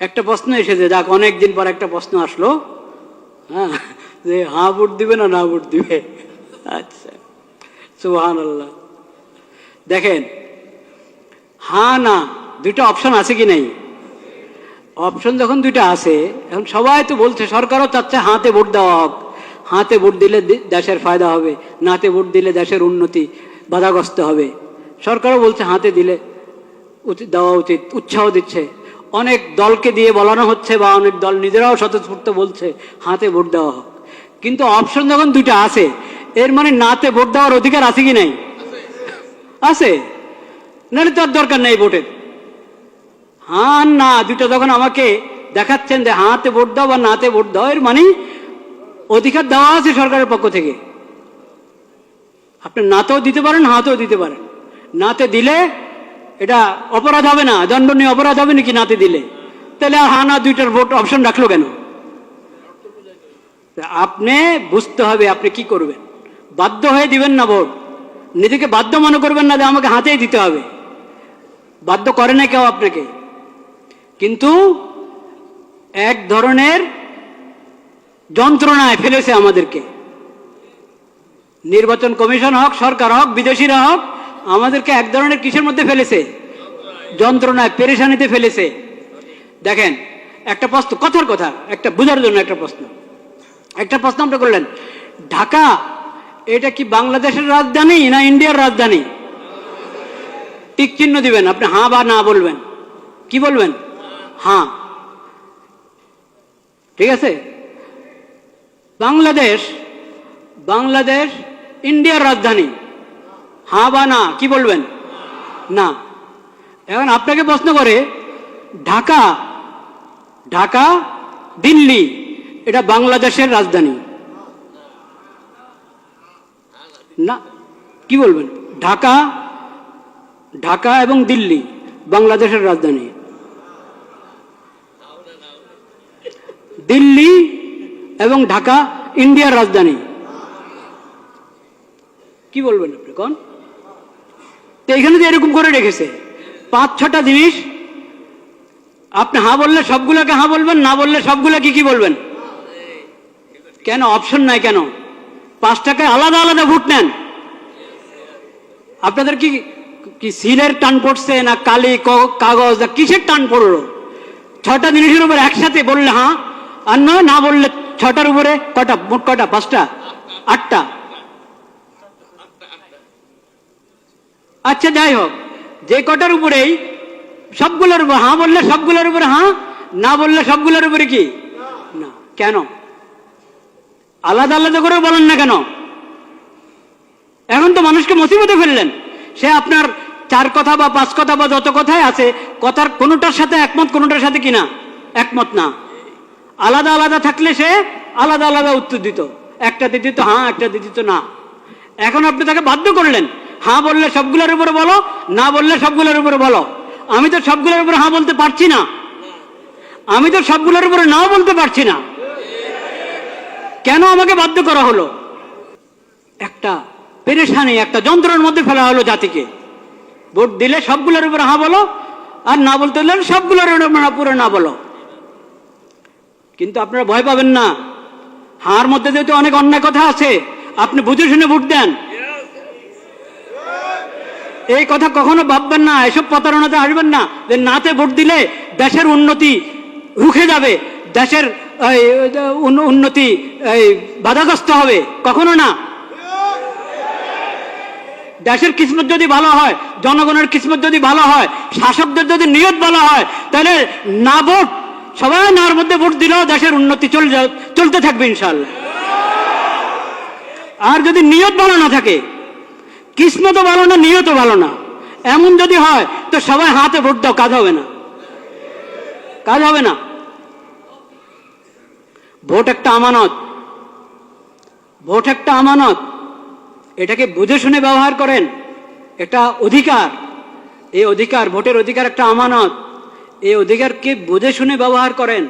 একটা প্রশ্ন এসেছে, যাক, অনেকদিন পর একটা প্রশ্ন আসলো। হ্যাঁ যে হ্যাঁ ভোট দিবে না না ভোট দিবে? আচ্ছা সুহান আল্লাহ দেখেন হ্যাঁ না, দুইটা অপশন আছে কি নাই? অপশন যখন দুইটা আছে, এখন সবাই তো বলছে, সরকারও চাচ্ছে হাতে ভোট দেওয়া হোক। হাতে ভোট দিলে দেশের ফায়দা হবে, নাতে ভোট দিলে দেশের উন্নতি বাধাগ্রস্ত হবে। সরকারও বলছে হাতে দিলে উচিত, দেওয়া উচিত, উৎসাহ দিচ্ছে। অনেক দলকে দিয়ে বলানো হচ্ছে বা অনেক দল নিজেরাও স্বতঃস্ফূর্ত বলছে, হাতে ভোট দেওয়া হোক। কিন্তু অপশন যখন দুইটা আছে, এর মানে নাতে ভোট দেওয়ার অধিকার আছে কি নাই? আছে। নাহলে তো আর দরকার নেই ভোটের। হ্যাঁ না দুটো যখন আমাকে দেখাচ্ছেন যে হাতে ভোট দাও বা নাতে ভোট দাও, এর মানে অধিকার দেওয়া আছে সরকারের পক্ষ থেকে। আপনি নাতেও দিতে পারেন, হাতেও দিতে পারেন। নাতে দিলে এটা অপরাধ হবে না, দণ্ডনীয় অপরাধ হবে নাকি নাতে দিলে? তাহলে হা না দুইটার ভোট অপশন রাখল কেন? আপনি বুঝতে হবে আপনি কি করবেন। বাধ্য হয়ে দিবেন না ভোট। নিজেকে বাধ্য মনে করবেন না যে আমাকে হাতেই দিতে হবে। বাধ্য করে না কেউ আপনাকে। কিন্তু এক ধরনের যন্ত্রণায় ফেলেছে আমাদেরকে। নির্বাচন কমিশন হোক, সরকার হোক, বিদেশিরা হোক আমাদেরকে এক ধরনের কিসের মধ্যে ফেলেছে? যন্ত্রণায়, পেরেশানিতে ফেলেছে। দেখেন, একটা প্রশ্ন, কথার কথা, একটা বোঝার জন্য একটা প্রশ্ন। একটা প্রশ্ন আপনি করলেন, ঢাকা, এটা কি বাংলাদেশের রাজধানী না ইন্ডিয়ার রাজধানী? টিক চিহ্ন দিবেন, আপনি হ্যাঁ বা না বলবেন। কি বলবেন? হ্যাঁ ঠিক আছে? বাংলাদেশ বাংলাদেশ, ইন্ডিয়ার রাজধানী। হ্যাঁ বা না, কি বলবেন? না। এখন আপনাকে প্রশ্ন করে, ঢাকা ঢাকা, দিল্লি, এটা বাংলাদেশের রাজধানী। না, কি বলবেন? ঢাকা ঢাকা এবং দিল্লি, বাংলাদেশের রাজধানী। দিল্লি এবং ঢাকা, ইন্ডিয়ার রাজধানী। কি বলবেন আপনি, কোন? তো এখানে তো এরকম করে রেখেছে। পাঁচ, ছটা জিনিস। আপনি হ্যাঁ বললে সবগুলোকে হ্যাঁ বলবেন, না বললে সবগুলোকে কি কি বলবেন? কেন? অপশন নাই কেন? পাঁচ টাকায় আলাদা আলাদা ভোট নেন। আপনাদের কি কি সিলের টান পড়ছে না কালি কাগজ, না কিসের টান পড়ল? ছটা জিনিসের উপর একসাথে বললে হ্যাঁ আর নয় না বললে ছটার উপরে কটা কটা? পাঁচটা? আটটা। আচ্ছা যাই হোক। যে কটার উপরেই, সবগুলোর উপর হ্যাঁ বললে সবগুলোর উপরে হ্যাঁ? না বললে সবগুলোর উপরে কি? না। কেন? আলাদা আলাদা করে বলেন না কেন? এখন তো মানুষকে মুসিবতে ফেললেন। সে আপনার চার কথা বা পাঁচ কথা বা যত কথাই আছে, কথার কোনোটার সাথে একমত, কোনোটার সাথে কি না? একমত না। আলাদা আলাদা থাকলে সে আলাদা আলাদা উত্তর দিত। একটা দিত হ্যাঁ একটা দিত না। এখন আপনি তাকে বাধ্য করলেন। হ্যাঁ বললে সবগুলোর উপরে বলো, না বললে সবগুলোর উপরে বলো। আমি তো সবগুলোর উপরে হ্যাঁ বলতে পারছি না। আমি তো সবগুলোর উপরে নাও বলতে পারছি না। কেন আমাকে বাধ্য করা হলো? একটা পেরেশানি, একটা যন্ত্রের মধ্যে ফেলা হলো জাতিকে। ভোট দিলে সবগুলোর উপরে হ্যাঁ বলো, আর না বলতে হলে সবগুলোর উপরে না বলো। কিন্তু আপনারা ভয় পাবেন না। হার মধ্যে যেহেতু অনেক অন্যায় কথা আছে, আপনি বুঝে শুনে ভোট দেন। এই কথা কখনো ভাববেন না, এসব প্রতারণাতে আসবেন না। যে নাতে ভোট দিলে দেশের উন্নতি রুখে যাবে, দেশের উন্নতি বাধাগ্রস্ত হবে। কখনো না। দেশের কিসমত যদি ভালো হয়, জনগণের কিসমত যদি ভালো হয়, শাসকদের যদি নিয়ত ভালো হয়, তাহলে না ভোট, সবাই নার মধ্যে ভোট দিলেও দেশের উন্নতি চল চলতে থাকবে ইনশাল্লাহ আর যদি নিয়ত ভালো না থাকে কিসমতও ভালো না নিয়তও ভালো না। এমন যদি হয়, তো সবাই হাতে ভোট দাও, কাজ হবে না। কাজ হবে না। ভোট একটা আমানত। ভোট একটা আমানত। এটাকে বুঝে শুনে ব্যবহার করেন। এটা অধিকার। এই অধিকার, ভোটের অধিকার একটা আমানত। এই অধিকারকে বুঝে শুনে ব্যবহার করেন।